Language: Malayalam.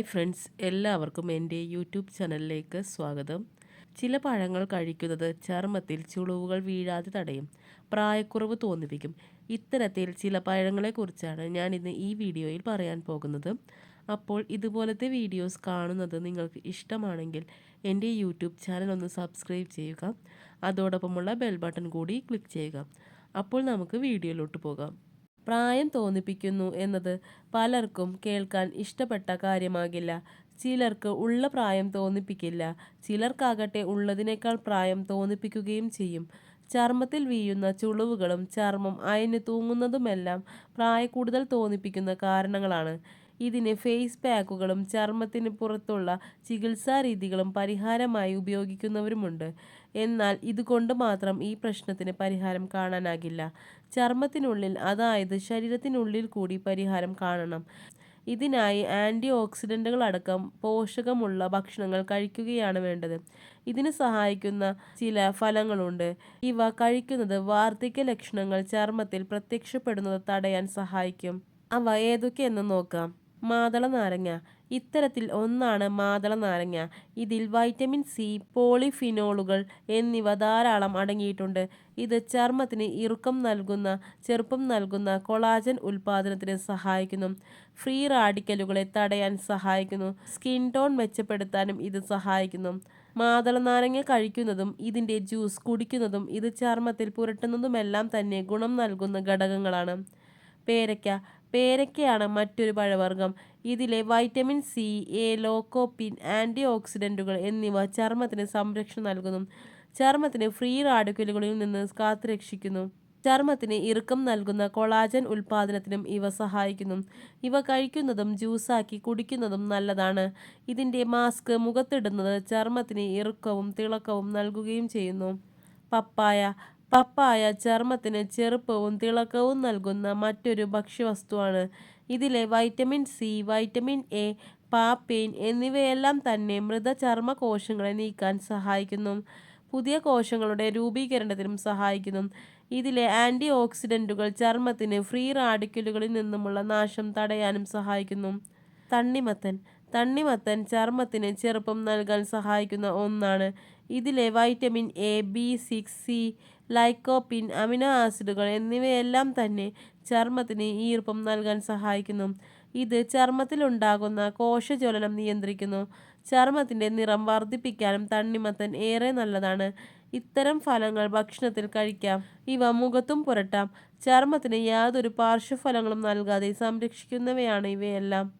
ഹായ് ഫ്രണ്ട്സ് എല്ലാവർക്കും എന്റെ യൂട്യൂബ് ചാനലിലേക്ക് സ്വാഗതം. ചില പഴങ്ങൾ കഴിക്കുന്നത് ചർമ്മത്തിൽ ചുളിവുകൾ വീഴാതെ തടയും പ്രായക്കുറവ് തോന്നിപ്പിക്കും. ഇത്തരത്തിൽ ചില പഴങ്ങളെക്കുറിച്ചാണ് ഞാൻ ഇന്ന് ഈ വീഡിയോയിൽ പറയാൻ പോകുന്നത്. അപ്പോൾ ഇതുപോലത്തെ വീഡിയോസ് കാണുന്നത് നിങ്ങൾക്ക് ഇഷ്ടമാണെങ്കിൽ എന്റെ യൂട്യൂബ് ചാനൽ ഒന്ന് സബ്സ്ക്രൈബ് ചെയ്യുക അതോടൊപ്പമുള്ള ബെൽ ബട്ടൺ കൂടി ക്ലിക്ക് ചെയ്യുക. അപ്പോൾ നമുക്ക് വീഡിയോയിലോട്ട് പോകാം. പ്രായം തോന്നിപ്പിക്കുന്നു എന്നത് പലർക്കും കേൾക്കാൻ ഇഷ്ടപ്പെട്ട കാര്യമാകില്ല. ചിലർക്ക് ഉള്ള പ്രായം തോന്നിപ്പിക്കില്ല. ചിലർക്കാകട്ടെ ഉള്ളതിനേക്കാൾ പ്രായം തോന്നിപ്പിക്കുകയും ചെയ്യും. ചർമ്മത്തിൽ വീയുന്ന ചുളിവുകളും ചർമ്മം അയഞ്ഞു തൂങ്ങുന്നതുമെല്ലാം പ്രായക്കൂടുതൽ തോന്നിപ്പിക്കുന്ന കാരണങ്ങളാണ്. ഇതിന് ഫേസ് പാക്കുകളും ചർമ്മത്തിന് പുറത്തുള്ള ചികിത്സാ രീതികളും പരിഹാരമായി ഉപയോഗിക്കുന്നവരുമുണ്ട്. എന്നാൽ ഇതുകൊണ്ട് മാത്രം ഈ പ്രശ്നത്തിന് പരിഹാരം കാണാനാകില്ല. ചർമ്മത്തിനുള്ളിൽ അതായത് ശരീരത്തിനുള്ളിൽ കൂടി പരിഹാരം കാണണം. ഇതിനായി ആന്റി ഓക്സിഡന്റുകൾ അടക്കം പോഷകമുള്ള ഭക്ഷണങ്ങൾ കഴിക്കുകയാണ് വേണ്ടത്. ഇതിന് സഹായിക്കുന്ന ചില ഫലങ്ങളുണ്ട്. ഇവ കഴിക്കുന്നത് വാർദ്ധക്യ ലക്ഷണങ്ങൾ ചർമ്മത്തിൽ പ്രത്യക്ഷപ്പെടുന്നത് തടയാൻ സഹായിക്കും. അവ ഏതൊക്കെയെന്ന് നോക്കാം. മാതള നാരങ്ങ ഇത്തരത്തിൽ ഒന്നാണ് മാതള നാരങ്ങ. ഇതിൽ വൈറ്റമിൻ സി പോളിഫിനോളുകൾ എന്നിവ ധാരാളം അടങ്ങിയിട്ടുണ്ട്. ഇത് ചർമ്മത്തിന് ഇറുക്കം നൽകുന്ന ചെറുപ്പം നൽകുന്ന കൊളാജൻ ഉൽപാദനത്തിന് സഹായിക്കുന്നു. ഫ്രീ റാഡിക്കലുകളെ തടയാൻ സഹായിക്കുന്നു. സ്കിൻ ടോൺ മെച്ചപ്പെടുത്താനും ഇത് സഹായിക്കുന്നു. മാതള നാരങ്ങ കഴിക്കുന്നതും ഇതിന്റെ ജ്യൂസ് കുടിക്കുന്നതും ഇത് ചർമ്മത്തിൽ പുരട്ടുന്നതുമെല്ലാം തന്നെ ഗുണം നൽകുന്ന ഘടകങ്ങളാണ്. പേരയ്ക്ക പേരയ്ക്കയാണ് മറ്റൊരു പഴവർഗം. ഇതിലെ vitamin C A lycopene anti ഓക്സിഡന്റുകൾ എന്നിവ ചർമ്മത്തിന് സംരക്ഷണം നൽകുന്നു. ചർമ്മത്തിന് ഫ്രീ റാഡിക്കലുകളിൽ നിന്ന് കാത്തുരക്ഷിക്കുന്നു. ചർമ്മത്തിന് ഇറുക്കം നൽകുന്ന കൊളാജൻ ഉൽപാദനത്തിനും ഇവ സഹായിക്കുന്നു. ഇവ കഴിക്കുന്നതും ജ്യൂസാക്കി കുടിക്കുന്നതും നല്ലതാണ്. ഇതിന്റെ മാസ്ക് മുഖത്തിടുന്നത് ചർമ്മത്തിന് ഇറുക്കവും തിളക്കവും നൽകുകയും ചെയ്യുന്നു. പപ്പായ പപ്പായ ചർമ്മത്തിന് ചെറുപ്പവും തിളക്കവും നൽകുന്ന മറ്റൊരു ഭക്ഷ്യവസ്തുവാണ്. ഇതിലെ vitamin C vitamin A papain എന്നിവയെല്ലാം തന്നെ മൃതചർമ്മ കോശങ്ങളെ നീക്കാൻ സഹായിക്കുന്നു. പുതിയ കോശങ്ങളുടെ രൂപീകരണത്തിനും സഹായിക്കുന്നു. ഇതിലെ ആന്റി ഓക്സിഡന്റുകൾ ചർമ്മത്തിന് ഫ്രീ റാഡിക്കലുകളിൽ നിന്നുമുള്ള നാശം തടയാനും സഹായിക്കുന്നു. തണ്ണിമത്തൻ തണ്ണിമത്തൻ ചർമ്മത്തിന് ചെറുപ്പം നൽകാൻ സഹായിക്കുന്ന ഒന്നാണ്. ഇതിലെ vitamin A B six C lycopene amino ആസിഡുകൾ എന്നിവയെല്ലാം തന്നെ ചർമ്മത്തിന് ഈർപ്പം നൽകാൻ സഹായിക്കുന്നു. ഇത് ചർമ്മത്തിലുണ്ടാകുന്ന കോശജ്വലനം നിയന്ത്രിക്കുന്നു. ചർമ്മത്തിന്റെ നിറം വർദ്ധിപ്പിക്കാനും തണ്ണിമത്തൻ ഏറെ നല്ലതാണ്. ഇത്തരം ഫലങ്ങൾ ഭക്ഷണത്തിൽ കഴിക്കാം. ഇവ മുഖത്തും പുരട്ടാം. ചർമ്മത്തിന് യാതൊരു പാർശ്വഫലങ്ങളും നൽകാതെ സംരക്ഷിക്കുന്നവയാണ് ഇവയെല്ലാം.